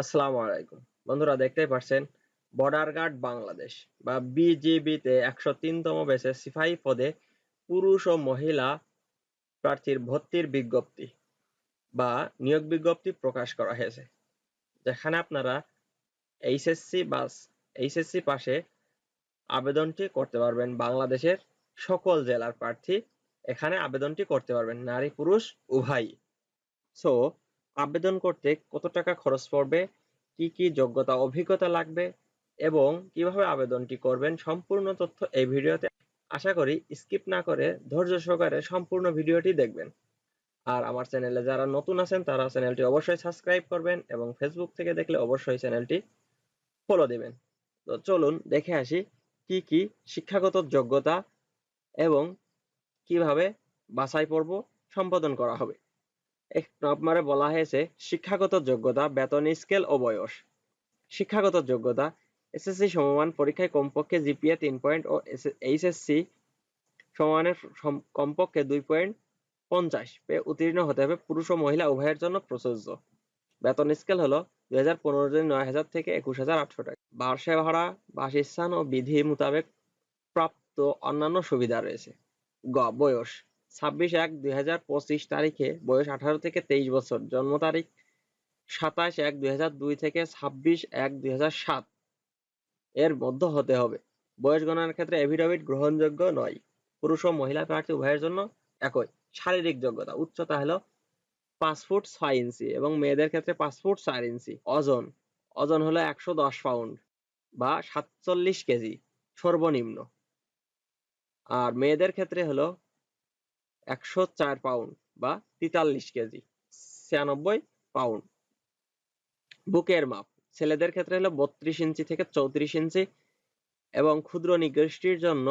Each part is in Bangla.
আসসালামু আলাইকুম। বন্ধুরা, দেখতেই পাচ্ছেন বর্ডার গার্ড বাংলাদেশ বা বিজিবিতে একশো তিনতম বেসে সিপাহী পদে পুরুষ ও মহিলা প্রার্থীর ভর্তির বিজ্ঞপ্তি বা নিয়োগ বিজ্ঞপ্তি প্রকাশ করা হয়েছে, যেখানে আপনারা এইচএসসি বাস, এইচএসসি পাশে আবেদনটি করতে পারবেন। বাংলাদেশের সকল জেলার প্রার্থী এখানে আবেদনটি করতে পারবেন, নারী, পুরুষ, উভয়ই। সো আবেদন করতে কত টাকা খরচ পড়বে, কি কি যোগ্যতা, অভিজ্ঞতা লাগবে এবং কীভাবে আবেদনটি করবেন সম্পূর্ণ তথ্য এই ভিডিওতে। আশা করি স্কিপ না করে ধৈর্য সহকারে সম্পূর্ণ ভিডিওটি দেখবেন। আর আমার চ্যানেলে যারা নতুন আছেন, তারা চ্যানেলটি অবশ্যই সাবস্ক্রাইব করবেন এবং ফেসবুক থেকে দেখলে অবশ্যই চ্যানেলটি ফলো দিবেন। তো চলুন দেখে আসি কি কি শিক্ষাগত যোগ্যতা এবং কীভাবে বাছাই পর্ব সম্পাদন করা হবে। নম্বরে বলা হয়েছে শিক্ষাগত যোগ্যতা, বেতন, স্কেল ও বয়স। শিক্ষাগত যোগ্যতা, এসএসসি সমমান পরীক্ষায় কমপক্ষে জিপিএ তিন পয়েন্ট ও এইচএসসি সমমানের কমপক্ষে দুই পয়েন্ট পঞ্চাশ পেয়ে উত্তীর্ণ হতে হবে পুরুষ ও মহিলা উভয়ের জন্য প্রযোজ্য। বেতন স্কেল হলো দুই হাজার পনেরো জন নয় হাজার থেকে একুশ হাজার আটশো টাকা। বার্ষে ভাড়া, বাসস্থান ও বিধি মোতাবেক প্রাপ্ত অন্যান্য সুবিধা রয়েছে। গ, বয়স। ছাব্বিশ এক দুই হাজার পঁচিশ তারিখে বয়স আঠারো থেকে তেইশ বছর। জন্ম তারিখ সাতাশ এক দুই হাজার দুই থেকে ছাব্বিশ এক দুই হাজার সাত। এর মধ্য হতে হবে। বয়স গণনার ক্ষেত্রে এভিডেভিট গ্রহণযোগ্য নয়। পুরুষ ও মহিলা প্রার্থী উভয়ের জন্য একই। শারীরিক যোগ্যতা। উচ্চতা হলো পাঁচ ফুট ছয় ইঞ্চি এবং মেয়েদের ক্ষেত্রে পাঁচ ফুট চার ইঞ্চি। ওজন। ওজন হলো একশো দশ পাউন্ড বা সাতচল্লিশ কেজি। সর্বনিম্ন। আর মেয়েদের ক্ষেত্রে হলো একশো চার পাউন্ড বা তেতাল্লিশ কেজি, ছিয়ানব্বই পাউন্ড বুকের মাপ, ছেলেদের ক্ষেত্রে হলো বত্রিশ ইঞ্চি থেকে চৌত্রিশ ইঞ্চি এবং ক্ষুদ্র নিগোষ্ঠীর জন্য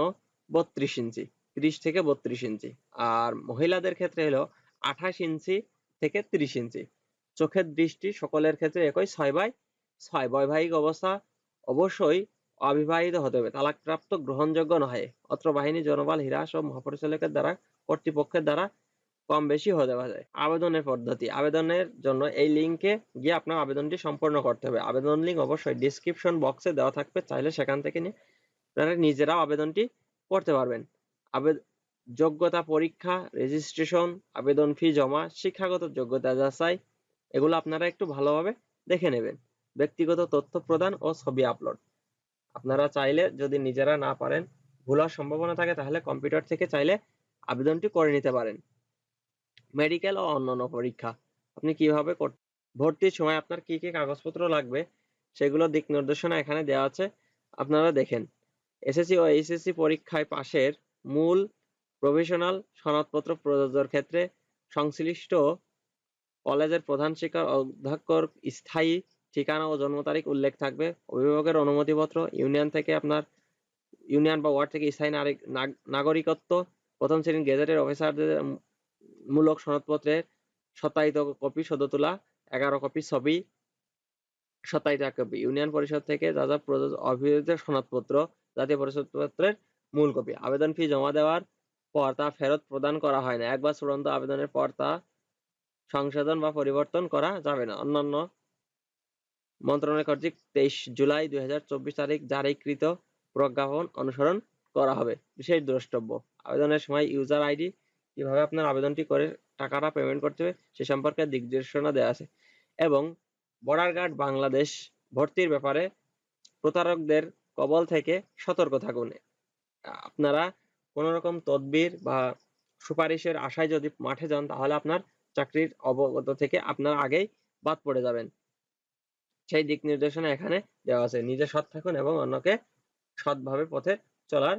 বত্রিশ ইঞ্চি, ত্রিশ থেকে বত্রিশ ইঞ্চি। আর মহিলাদের ক্ষেত্রে হলো আঠাশ ইঞ্চি থেকে ত্রিশ ইঞ্চি। চোখের দৃষ্টি সকলের ক্ষেত্রে একই, ছয় বাই ছয়। বৈবাহিক অবস্থা অবশ্যই অবিবাহিত হতে হবে, তালাকপ্রাপ্ত গ্রহণযোগ্য নহে। অত্র বাহিনী, জনবল, হিরাস ও মহাপরিচালকের দ্বারা কর্তৃপক্ষের দ্বারা কম বেশি হতে পারে আবেদনের পদ্ধতি। আবেদনের জন্য এই লিঙ্কে গিয়ে আপনার আবেদনটি সম্পন্ন করতে হবে। আবেদন লিঙ্ক অবশ্যই ডিসক্রিপশন বক্সে দেওয়া থাকবে। চাইলে সেখান থেকে নিয়ে আপনারা নিজেরাও আবেদনটি করতে পারবেন। যোগ্যতা পরীক্ষা রেজিস্ট্রেশন আবেদন ফি জমা, শিক্ষাগত যোগ্যতা যাচাই, এগুলো আপনারা একটু ভালোভাবে দেখে নেবেন। ব্যক্তিগত তথ্য প্রদান ও ছবি আপলোড আপনারা চাইলে যদি নিজেরা না পারেন, ভুল হওয়ার সম্ভাবনা থাকে, তাহলে কম্পিউটার থেকে চাইলে আবেদনটি করে নিতে পারেন। মেডিকেল ও অন্যান্য পরীক্ষা, আপনি কীভাবে ভর্তির সময় আপনার কি কি কাগজপত্র লাগবে, সেগুলো দিক নির্দেশনা এখানে দেওয়া আছে, আপনারা দেখেন। এসএসসি ও এইচএসসি পরীক্ষায় পাশের মূল প্রফেশনাল সনদপত্র প্রযোজ্যর ক্ষেত্রে সংশ্লিষ্ট কলেজের প্রধান শিক্ষক, অধ্যক্ষর স্থায়ী ঠিকানা ও জন্ম তারিখ উল্লেখ থাকবে। অভিভাবকের অনুমতিপত্র, ইউনিয়ন থেকে আপনার, ইউনিয়ন বা ওয়ার্ড থেকে স্থায়ী নাগরিক- নাগ- নাগরিকত্ব প্রথম শ্রেণির গেজেটের অফিসারদের মূলক সনদপত্রের সত্যায়িত কপি সদ্য তোলা এগারো কপি ছবি, সত্যায়িত এক কপি। ইউনিয়ন পরিষদ থেকে যা যা প্রযোজ্য অভিযোগের সনদপত্র, জাতীয় পরিচয়পত্রের মূল কপি। আবেদন ফি জমা দেওয়ার পর তা ফেরত প্রদান করা হয় না। একবার চূড়ান্ত আবেদনের পর তা সংশোধন বা পরিবর্তন করা যাবে না। অন্যান্য মন্ত্রণালয় কর্তৃক তেইশ জুলাই দুই হাজার চব্বিশ তারিখ জারিকৃত প্রজ্ঞাপন অনুসরণ করা হবে, বিশেষ দ্রষ্টব্য। আবেদনের সময় ইউজার আইডি কীভাবে আপনার আবেদনটি করে, টাকাটা পেমেন্ট করতে হবে, সে সম্পর্কে দিক নির্দেশনা দেওয়া আছে। এবং বর্ডার গার্ড বাংলাদেশ ভর্তির ব্যাপারে প্রতারকদের কবল থেকে সতর্ক থাকুন। আপনারা কোনো রকম তদবির বা সুপারিশের আশায় যদি মাঠে যান, তাহলে আপনার চাকরির অবগত থেকে আপনার আগেই বাদ পড়ে যাবেন। সেই দিক নির্দেশনা এখানে দেওয়া আছে। নিজে সৎ থাকুন এবং অন্যকে সৎভাবে পথে চলার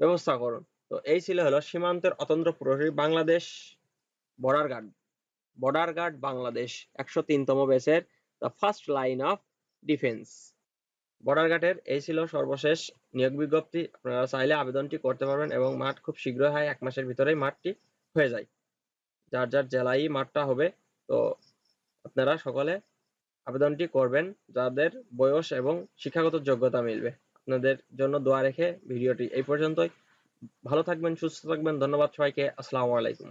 ব্যবস্থা করুন তো এই ছিল হলো সীমান্তের অতন্ত্র প্রহরী Bangladesh border guard border guard Bangladesh, একশো তিনতম বেসের the first line of defence border গার্ডের এই ছিল সর্বশেষ নিয়োগ বিজ্ঞপ্তি। আপনারা চাইলে আবেদনটি করতে পারবেন এবং মাঠ খুব শীঘ্রই হয় এক মাসের ভিতরেই মাঠটি হয়ে যায়। যার যার জেলায় মাঠটা হবে, তো আপনারা সকলে আবেদনটি করবেন, যাদের বয়স এবং শিক্ষাগত যোগ্যতা মিলবে। আপনাদের জন্য দোয়া রেখে ভিডিওটি এই পর্যন্তই। ভালো থাকবেন, সুস্থ থাকবেন। ধন্যবাদ সবাইকে। আসসালামু আলাইকুম।